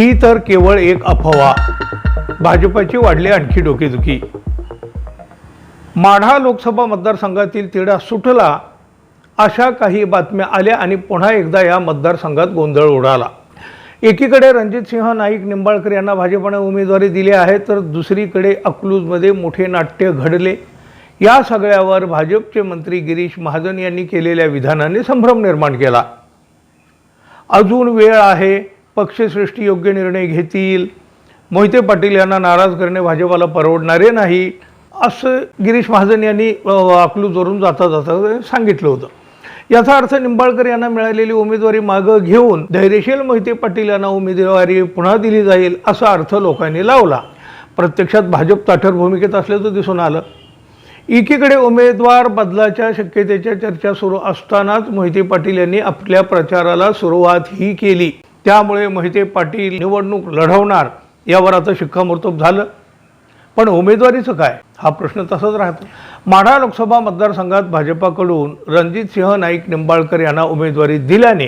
ती तर केवळ एक अफवा. भाजपाची वाढली आणखी डोकेदुखी. माढा लोकसभा मतदारसंघातील तिढा सुटला अशा काही बातम्या आल्या आणि पुन्हा एकदा या मतदारसंघात गोंधळ उडाला. एकीकडे रणजितसिंह नाईक निंबाळकर यांना भाजपने उमेदवारी दिली आहे तर दुसरीकडे अकलूजमध्ये मोठे नाट्य घडले. या सगळ्यावर भाजपचे मंत्री गिरीश महाजन यांनी केलेल्या विधानाने संभ्रम निर्माण केला. अजून वेळ आहे पक्षश्रेष्ठी योग्य निर्णय घेतील. मोहिते पाटील यांना नाराज करणे भाजपाला परवडणारे नाही असं गिरीश महाजन यांनी अ, अकलूजवरून जाता जाता सांगितलं होतं. याचा अर्थ निंबाळकर यांना मिळालेली उमेदवारी मागं घेऊन धैर्यशील मोहिते पाटील यांना उमेदवारी पुन्हा दिली जाईल असा अर्थ लोकांनी लावला. प्रत्यक्षात भाजप ताठर भूमिकेत असल्याचं दिसून आलं. एकीकडे उमेदवार बदलाच्या शक्यतेच्या चर्चा सुरू असतानाच मोहिते पाटील यांनी आपल्या प्रचाराला सुरुवात ही केली. त्यामुळे मोहिते पाटील निवडणूक लढवणार यावर आता शिक्कामोर्तब झालं. पण उमेदवारीचं काय? हा प्रश्न तसाच राहतो. माढा लोकसभा मतदारसंघात भाजपाकडून रणजितसिंह नाईक निंबाळकर यांना उमेदवारी दिल्याने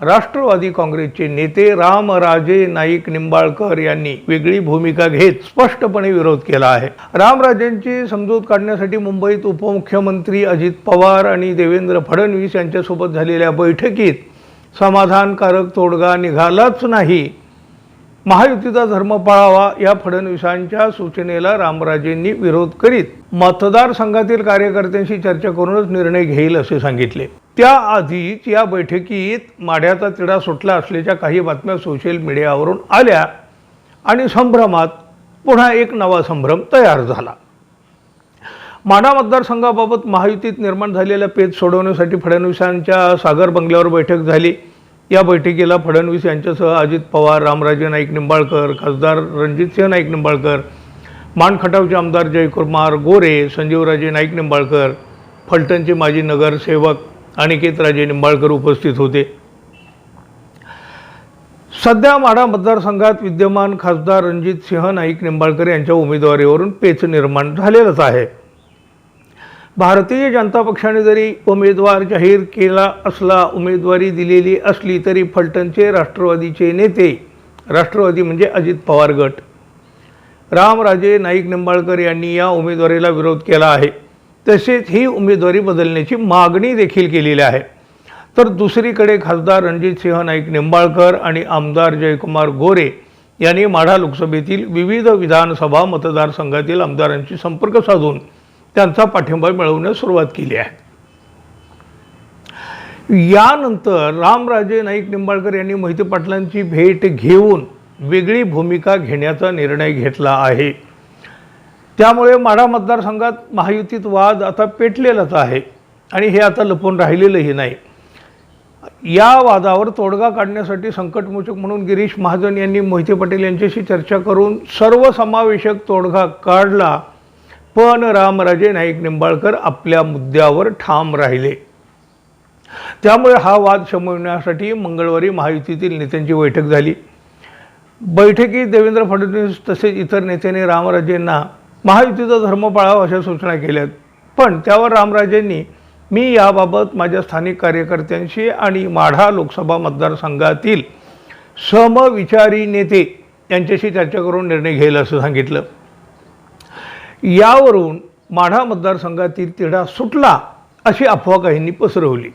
राष्ट्रवादी काँग्रेसचे नेते रामराजे नाईक निंबाळकर यांनी वेगळी भूमिका घेत स्पष्टपणे विरोध केला आहे. रामराजेंची समजूत काढण्यासाठी मुंबईत उपमुख्यमंत्री अजित पवार आणि देवेंद्र फडणवीस यांच्यासोबत झालेल्या बैठकीत समाधानकारक तोडगा निघालाच नाही. महायुतीचा धर्म पाळावा या फडणवीसांच्या सूचनेला रामराजेंनी विरोध करीत मतदारसंघातील कार्यकर्त्यांशी चर्चा करूनच निर्णय घेईल असे सांगितले. त्याआधीच या बैठकीत माढ्याचा तिढा सुटला असल्याच्या काही बातम्या सोशल मीडियावरून आल्या आणि संभ्रमात पुन्हा एक नवा संभ्रम तयार झाला. माढा मतदारसंघाबाबत महायुतीत निर्माण झालेला पेच सोडवण्यासाठी फडणवीसांच्या सागर बंगल्यावर बैठक झाली. या बैठकीला फडणवीस यांच्यासह अजित पवार रामराजे नाईक निंबाळकर खासदार रणजितसिंह नाईक निंबाळकर मानखटावचे आमदार जयकुमार गोरे संजीवराजे नाईक निंबाळकर फलटणचे माजी नगरसेवक अनिकेतराजे निंबाळकर उपस्थित होते. सध्या माढा मतदारसंघात विद्यमान खासदार रणजितसिंह नाईक निंबाळकर यांच्या उमेदवारीवरून पेच निर्माण झालेलंच आहे. भारतीय जनता पक्षाने जरी उमेदवार जाहीर केला असला उमेदवारी दिलेली असली तरी फलटणचे राष्ट्रवादीचे नेते राष्ट्रवादी म्हणजे अजित पवार गट. रामराजे नाईक निंबाळकर यांनी या उमेदवारीला विरोध केला आहे. तसेच ही उमेदवारी बदलण्याची मागणी देखील केलेली आहे. तर दुसरीकडे खासदार रणजितसिंह नाईक निंबाळकर आणि आमदार जयकुमार गोरे यांनी माढा लोकसभेतील विविध विधानसभा मतदारसंघातील आमदारांशी संपर्क साधून त्यांचा पाठिंबा मिळवण्यास सुरुवात केली आहे. यानंतर रामराजे नाईक निंबाळकर यांनी मोहिते पाटलांची भेट घेऊन वेगळी भूमिका घेण्याचा निर्णय घेतला आहे. त्यामुळे माढा मतदारसंघात महायुतीत वाद आता पेटलेलाच आहे आणि हे आता लपून राहिलेलंही नाही. या वादावर तोडगा काढण्यासाठी संकटमोचक म्हणून गिरीश महाजन यांनी मोहिते पाटील यांच्याशी चर्चा करून सर्वसमावेशक तोडगा काढला. पण रामराजे नाईक निंबाळकर आपल्या मुद्द्यावर ठाम राहिले. त्यामुळे हा वाद शमविण्यासाठी मंगळवारी महायुतीतील नेत्यांची बैठक झाली. बैठकीत देवेंद्र फडणवीस तसेच इतर नेत्यांनी रामराजेंना महायुतीचा धर्म पाळावा अशा सूचना केल्यात. पण त्यावर रामराजेंनी मी याबाबत माझ्या स्थानिक कार्यकर्त्यांशी आणि माढा लोकसभा मतदारसंघातील समविचारी नेते यांच्याशी चर्चा करून निर्णय घेईल असं सांगितलं. यावरून माढा मतदारसंघातील तिढा सुटला अशी अफवा काहींनी पसरवली.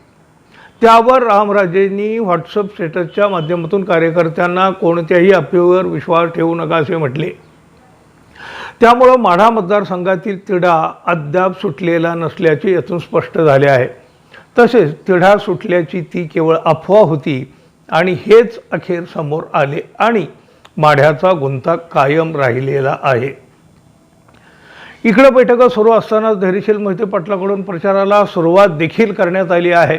त्यावर रामराजेंनी व्हॉट्सअप स्टेटसच्या माध्यमातून कार्यकर्त्यांना कोणत्याही अफवेवर विश्वास ठेवू नका असे म्हटले. त्यामुळं माढा मतदारसंघातील तिढा अद्याप सुटलेला नसल्याचे यातून स्पष्ट झाले आहे. तसेच तिढा सुटल्याची ती केवळ अफवा होती आणि हेच अखेर समोर आले आणि माढ्याचा गुंता कायम राहिलेला आहे. इकडं बैठका सुरू असतानाच धैर्यशील मोहिते पाटलाकडून प्रचाराला सुरुवात देखील करण्यात आली आहे.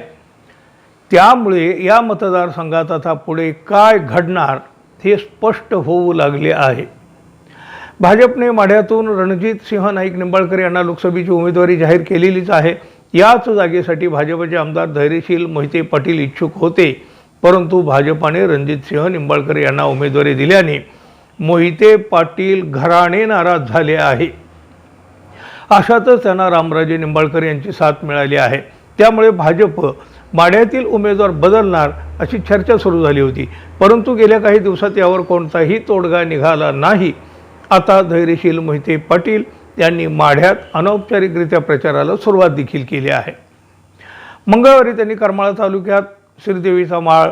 त्यामुळे या मतदारसंघात आता पुढे काय घडणार हे स्पष्ट होऊ लागले आहे. भाजपने माढ्यातून रणजित सिंह नाईक निंबाळकर यांना लोकसभेची उमेदवारी जाहीर केलेलीच आहे. याच जागेसाठी भाजपचे आमदार धैर्यशील मोहिते पाटील इच्छुक होते. परंतु भाजपाने रणजित सिंह निंबाळकर यांना उमेदवारी दिल्याने मोहिते पाटील घराणे नाराज झाले आहे. अशातच त्यांना रामराजे निंबाळकर यांची साथ मिळाली आहे. त्यामुळे भाजप माढ्यातील उमेदवार बदलणार अशी चर्चा सुरू झाली होती. परंतु गेल्या काही दिवसात यावर कोणताही तोडगा निघाला नाही. आता धैर्यशील मोहिते पाटील यांनी माढ्यात अनौपचारिकरित्या प्रचाराला सुरुवात देखील केली आहे. मंगळवारी त्यांनी करमाळा तालुक्यात श्रीदेवीचा माळ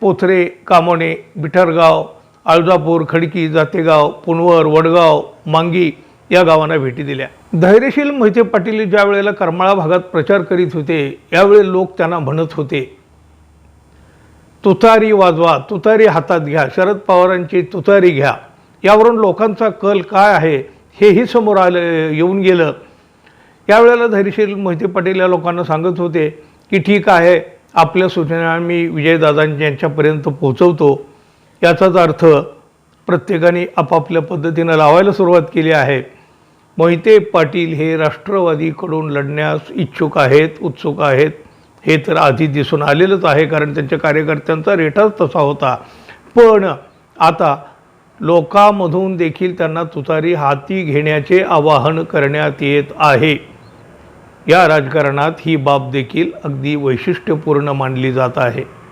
पोथरे कामोणे बिठरगाव आळजापूर खडकी जातेगाव पुनवर वडगाव मांगी या गावांना भेटी दिल्या. धैर्यशील मोहिते पाटील ज्या वेळेला करमाळा भागात प्रचार करीत होते यावेळी लोक त्यांना म्हणत होते तुतारी वाजवा तुतारी हातात घ्या शरद पवारांची तुतारी घ्या. यावरून लोकांचा कल काय आहे हेही समोर आलं येऊन गेलं यावेळेला धैर्यशील मोहिते पाटील या लोकांना सांगत होते की ठीक आहे आपल्या सूचना मी विजयदादांच्यापर्यंत पोहोचवतो. याचाच अर्थ प्रत्येकाने आपापल्या पद्धतीनं लावायला सुरुवात केली आहे. मोहिते पाटील हे राष्ट्रवादीकडून लढण्यास इच्छुक आहेत उत्सुक आहेत. हे तर आधी दिसून आलेलंच आहे कारण त्यांच्या कार्यकर्त्यांचा रेटाच तसा होता. पण आता लोकांमधून देखील त्यांना तुतारी हाती घेण्याचे आवाहन करण्यात येत आहे. या राजकारणात ही बाब देखील अगदी वैशिष्ट्यपूर्ण मानली जात आहे.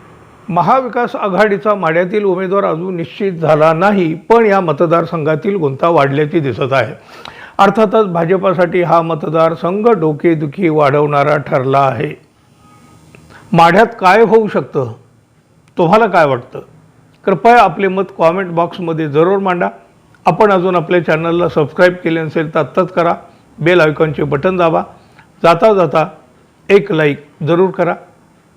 महाविकास आघाडीचा माड्यातील उमेदवार अजून निश्चित झाला नाही पण या मतदारसंघातील गुंता वाढल्याची दिसत आहे. अर्थातच भाजपासाठी हा मतदारसंघ डोकेदुखी वाढवणारा ठरला आहे. माढ्यात काय होऊ शकतं? तुम्हाला काय वाटतं? कृपया आपले मत कॉमेंट बॉक्समध्ये जरूर मांडा. आपण अजून आपल्या चॅनलला सबस्क्राईब केले नसेल तर आत्ताच करा. बेल आयकॉनचे बटन दाबा. जाता जाता एक लाईक जरूर करा.